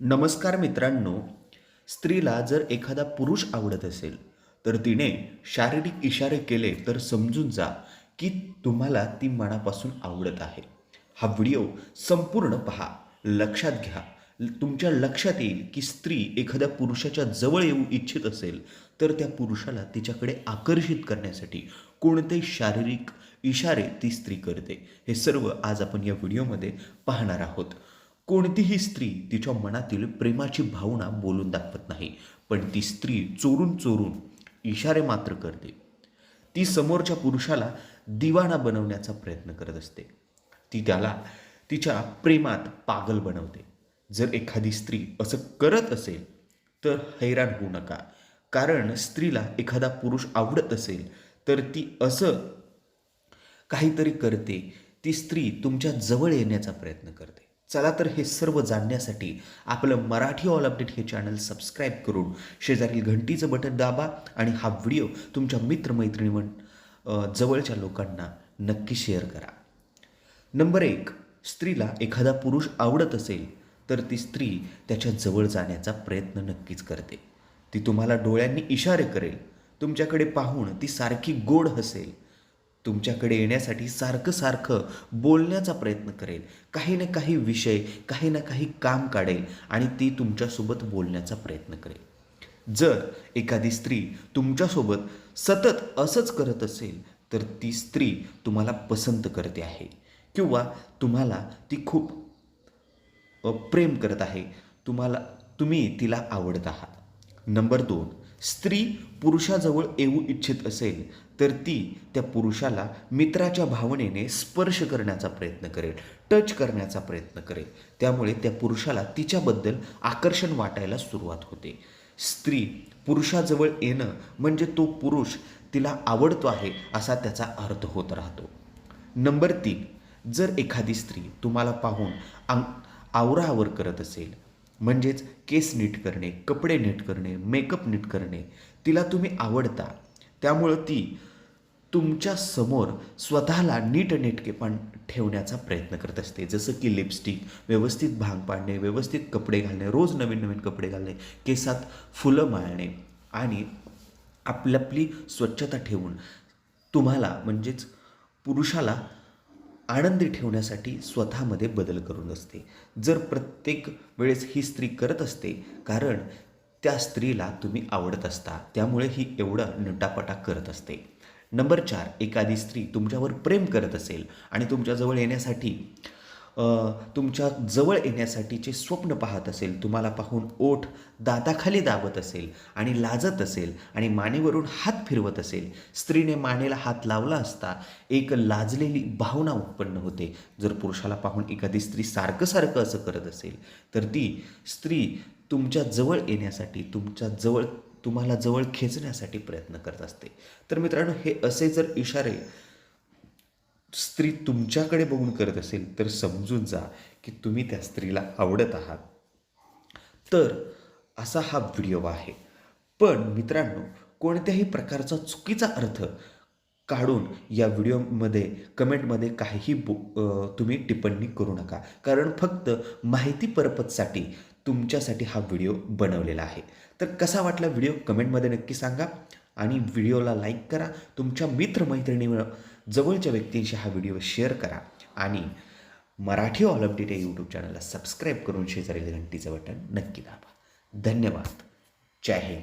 नमस्कार मित्रांनो स्त्रीला जर एखादा पुरुष आवडत असेल तर तिने शारीरिक इशारे केले तर समजून जा की तुम्हाला ती मनापासून आवडत आहे. हा व्हिडिओ संपूर्ण पहा लक्षात घ्या. तुमच्या लक्षात येईल की स्त्री एखाद्या पुरुषाच्या जवळ येऊ इच्छित असेल तर त्या पुरुषाला तिच्याकडे आकर्षित करण्यासाठी कोणते शारीरिक इशारे ती स्त्री करते हे सर्व आज आपण या व्हिडिओमध्ये पाहणार आहोत. कोणतीही स्त्री तिच्या मनातील प्रेमाची भावना बोलून दाखवत नाही पण ती स्त्री चोरून चोरून इशारे मात्र करते. ती समोरच्या पुरुषाला दिवाणा बनवण्याचा प्रयत्न करत असते. ती त्याला तिच्या प्रेमात पागल बनवते. जर एखादी स्त्री असं करत असेल तर हैराण होऊ नका. कारण स्त्रीला एखादा पुरुष आवडत असेल तर ती असं काहीतरी करते. ती स्त्री तुमच्या जवळ येण्याचा प्रयत्न करते. चला तर हे सर्व जाणण्यासाठी आपलं मराठी ऑल अपडेट हे चॅनल सबस्क्राईब करून शेजारील घंटीचं बटन दाबा आणि हा व्हिडिओ तुमच्या मित्रमैत्रिणी जवळच्या लोकांना नक्की शेअर करा. नंबर एक स्त्रीला एखादा पुरुष आवडत असेल तर ती स्त्री त्याच्याजवळ जाण्याचा प्रयत्न नक्कीच करते. ती तुम्हाला डोळ्यांनी इशारे करेल. तुमच्याकडे पाहून ती सारखी गोड हसेल. तुमच्याकडे येण्यासाठी सारखं सारखं बोलण्याचा प्रयत्न करेल. काही ना काही विषय काही ना काही काम काढेल आणि ती तुमच्यासोबत बोलण्याचा प्रयत्न करेल. जर एखादी स्त्री तुमच्यासोबत सतत असंच करत असेल तर ती स्त्री तुम्हाला पसंत करते आहे. किंवा तुम्हाला ती खूप प्रेम करत आहे. तुम्हाला तुम्ही तिला आवडत आहात. नंबर दोन स्त्री पुरुषाजवळ येऊ इच्छित असेल तर ती त्या पुरुषाला मित्राच्या भावनेने स्पर्श करण्याचा प्रयत्न करेल टच करण्याचा प्रयत्न करेल. त्यामुळे त्या पुरुषाला तिच्याबद्दल आकर्षण वाटायला सुरुवात होते. स्त्री पुरुषाजवळ येणं म्हणजे तो पुरुष तिला आवडतो आहे असा त्याचा अर्थ होत राहतो. नंबर तीन जर एखादी स्त्री तुम्हाला पाहून आंग आवराआवर करत असेल म्हणजेच केस नीट करणे कपडे नीट करणे मेकअप नीट करणे तिला तुम्ही आवडता. त्यामुळं ती तुमच्यासमोर स्वतःला नीटनेटकेपण ठेवण्याचा प्रयत्न करत असते. जसं की लिपस्टिक व्यवस्थित भांग पाडणे व्यवस्थित कपडे घालणे रोज नवीन नवीन कपडे घालणे केसात फुलं माळणे आणि आपली आपली स्वच्छता ठेवून तुम्हाला म्हणजेच पुरुषाला आनंदी ठेवण्यासाठी स्वतःमध्ये बदल करून असते. जर प्रत्येक वेळेस ही स्त्री करत असते कारण त्या स्त्रीला तुम्ही आवडत असता त्यामुळे ही एवढं नटापटा करत असते. नंबर चार एखादी स्त्री तुमच्यावर प्रेम करत असेल आणि तुमच्याजवळ येण्यासाठी तुमच्या जवळ येण्यासाठीचे स्वप्न पाहत असेल तुम्हाला पाहून ओठ दाताखाली दाबत असेल आणि लाजत असेल आणि मानेवरून हात फिरवत असेल. स्त्रीने मानेला हात लावला असता एक लाजलेली भावना उत्पन्न होते. जर पुरुषाला पाहून एखादी स्त्री सारखं सारखं असं करत असेल तर ती स्त्री तुमच्या जवळ येण्यासाठी तुमच्या जवळ तुम्हाला जवळ खेचण्यासाठी प्रयत्न करत असते. तर मित्रांनो हे असे जर इशारे स्त्री तुमच्याकडे बघून करत असेल तर समजून जा की तुम्ही त्या स्त्रीला आवडत आहात. तर असा हा व्हिडिओ आहे. पण मित्रांनो कोणत्याही प्रकारचा चुकीचा अर्थ काढून या व्हिडिओमध्ये कमेंटमध्ये काहीही बो तुम्ही टिप्पणी करू नका. कारण फक्त माहिती पर्पजसाठी तुमच्यासाठी हा व्हिडिओ बनवलेला आहे. तर कसा वाटला व्हिडिओ? कमेंटमध्ये नक्की सांगा आणि व्हिडिओला लाईक करा. तुमच्या मित्रमैत्रिणी जवळच्या व्यक्तींशी हा व्हिडिओ शेअर करा आणि मराठी ऑल अपडेट या यूट्यूब चॅनलला सबस्क्राईब करून शेजारील घंटीचं बटन नक्की दाबा. धन्यवाद. जय हिंद.